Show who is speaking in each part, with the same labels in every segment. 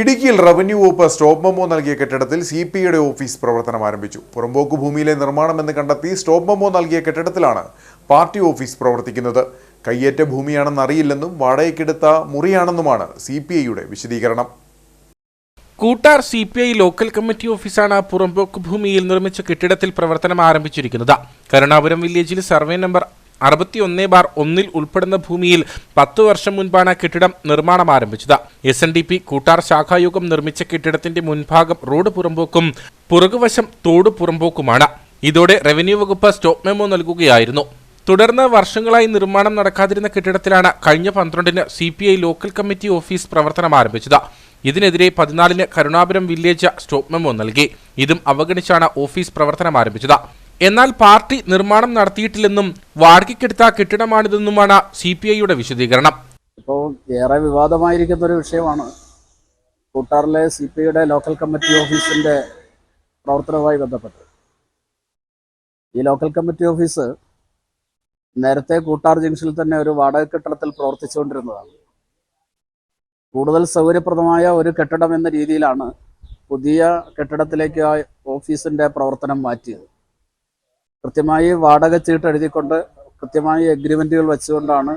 Speaker 1: ഇടുക്കിയിൽ റവന്യൂ വകുപ്പ് stop memo നൽകിയ കെട്ടിടത്തിൽ സി പി ഐയുടെ ഓഫീസ് പ്രവർത്തനം ആരംഭിച്ചു. പുറമ്പോക്ക് ഭൂമിയിലെ നിർമ്മാണമെന്ന് കണ്ടെത്തി സ്റ്റോപ്പ് മെമ്മോ നൽകിയ കെട്ടിടത്തിലാണ് പാർട്ടി ഓഫീസ് പ്രവർത്തിക്കുന്നത്. കയ്യേറ്റ ഭൂമിയാണെന്ന് അറിയില്ലെന്നും വാടകയ്ക്കെടുത്ത മുറിയാണെന്നുമാണ് സി പി ഐയുടെ വിശദീകരണം.
Speaker 2: Koottar C P I local committee ഓഫീസാണ് പുറമ്പോക്ക് ഭൂമിയിൽ നിർമ്മിച്ച കെട്ടിടത്തിൽ പ്രവർത്തനം ആരംഭിച്ചിരിക്കുന്നത്. കരുണാപുരം വില്ലേജിൽ സർവേ നമ്പർ അറുപത്തിയൊന്ന് ബാർ ഒന്നിൽ ഉൾപ്പെടുന്ന ഭൂമിയിൽ പത്തു വർഷം മുൻപാണ് കെട്ടിടം നിർമ്മാണം ആരംഭിച്ചത്. S N D P Koottar ശാഖായുഗം നിർമ്മിച്ച കെട്ടിടത്തിന്റെ മുൻഭാഗം റോഡ് പുറമ്പോക്കും പുറകുവശം തോട് പുറമ്പോക്കുമാണ്. ഇതോടെ റവന്യൂ വകുപ്പ് സ്റ്റോപ്പ് മെമോ നൽകുകയായിരുന്നു. തുടർന്ന് വർഷങ്ങളായി നിർമ്മാണം നടക്കാതിരുന്ന കെട്ടിടത്തിലാണ് കഴിഞ്ഞ പന്ത്രണ്ടിന് C P I local committee office പ്രവർത്തനം ആരംഭിച്ചത്. ഇതിനെതിരെ പതിനാലിന് കരുണാപുരം വില്ലേജ് സ്റ്റോപ്പ് മെമോ നൽകി. ഇതും അവഗണിച്ചാണ് ഓഫീസ് പ്രവർത്തനം ആരംഭിച്ചത്. എന്നാൽ പാർട്ടി നിർമ്മാണം നടത്തിയിട്ടില്ലെന്നും വാടകയ്ക്കെടുത്ത കെട്ടിടമാണിതെന്നുമാണ് സി പി ഐയുടെ വിശദീകരണം.
Speaker 3: ഇപ്പോൾ ഏറെ വിവാദമായിരിക്കുന്ന ഒരു വിഷയമാണ്. കൂട്ടാറിലെ സി പി ഐയുടെ ലോക്കൽ കമ്മിറ്റി ഓഫീസിന്റെ പ്രവർത്തനവുമായി ബന്ധപ്പെട്ട്. ഈ ലോക്കൽ കമ്മിറ്റി ഓഫീസ് നേരത്തെ കൂട്ടാർ ജംഗ്ഷനിൽ തന്നെ ഒരു വാടക കെട്ടിടത്തിൽ പ്രവർത്തിച്ചുകൊണ്ടിരുന്നതാണ്. കൂടുതൽ സൗകര്യപ്രദമായ ഒരു കെട്ടിടം എന്ന രീതിയിലാണ് പുതിയ കെട്ടിടത്തിലേക്ക് ആ ഓഫീസിന്റെ പ്രവർത്തനം മാറ്റിയത്. കൃത്യമായി വാടക ചീട്ട് എഴുതിക്കൊണ്ട് കൃത്യമായി എഗ്രിമെന്റുകൾ വെച്ചുകൊണ്ടാണ്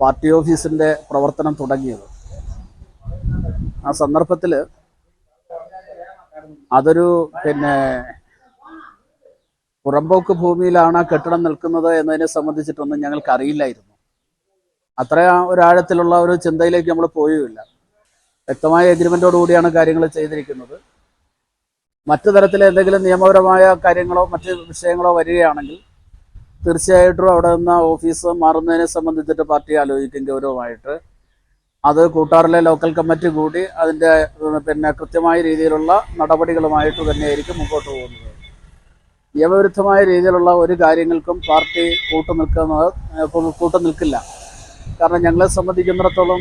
Speaker 3: പാർട്ടി ഓഫീസിന്റെ പ്രവർത്തനം തുടങ്ങിയത്. ആ സന്ദർഭത്തിൽ അതൊരു പിന്നെ പുറമ്പോക്ക് ഭൂമിയിലാണ് ആ കെട്ടിടം നിൽക്കുന്നത് എന്നതിനെ സംബന്ധിച്ചിട്ടൊന്നും ഞങ്ങൾക്ക് അറിയില്ലായിരുന്നു അത്ര ഒരാഴത്തിലുള്ള ഒരു ചിന്തയിലേക്ക് നമ്മൾ പോയുമില്ല വ്യക്തമായ എഗ്രിമെന്റോട് കൂടിയാണ് കാര്യങ്ങൾ ചെയ്തിരിക്കുന്നത്. മറ്റു തരത്തിലെ എന്തെങ്കിലും നിയമപരമായ കാര്യങ്ങളോ മറ്റ് വിഷയങ്ങളോ വരികയാണെങ്കിൽ തീർച്ചയായിട്ടും അവിടെ നിന്ന് ഓഫീസ് മാറുന്നതിനെ സംബന്ധിച്ചിട്ട് പാർട്ടി ആലോചിക്കും ഗൗരവമായിട്ട്. അത് കൂട്ടാറിലെ ലോക്കൽ കമ്മിറ്റി കൂടി അതിന്റെ പിന്നെ കൃത്യമായ രീതിയിലുള്ള നടപടികളുമായിട്ട് തന്നെയായിരിക്കും മുമ്പോട്ട് പോകുന്നത്. നിയമവിരുദ്ധമായ രീതിയിലുള്ള ഒരു കാര്യങ്ങൾക്കും പാർട്ടി കൂട്ടു നിൽക്കുന്നത് കൂട്ടു നിൽക്കില്ല. കാരണം ഞങ്ങളെ സംബന്ധിക്കുന്നിടത്തോളം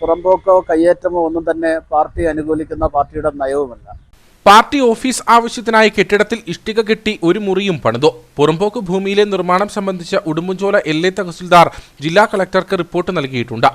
Speaker 3: പുറമ്പോക്കോ കയ്യേറ്റമോ ഒന്നും തന്നെ പാർട്ടി അനുകൂലിക്കുന്ന പാർട്ടിയുടെ നയവുമല്ല.
Speaker 2: പാർട്ടി ഓഫീസ് ആവശ്യത്തിനായി കെട്ടിടത്തിൽ ഇഷ്ടിക കെട്ടി ഒരു മുറിയും പണിതു. പുറമ്പോക്ക് ഭൂമിയിലെ നിർമ്മാണം സംബന്ധിച്ച ഉടുമ്പൻചോല എ തഹസിൽദാർ ജില്ലാ കളക്ടർക്ക് റിപ്പോർട്ട് നൽകിയിട്ടുണ്ട്.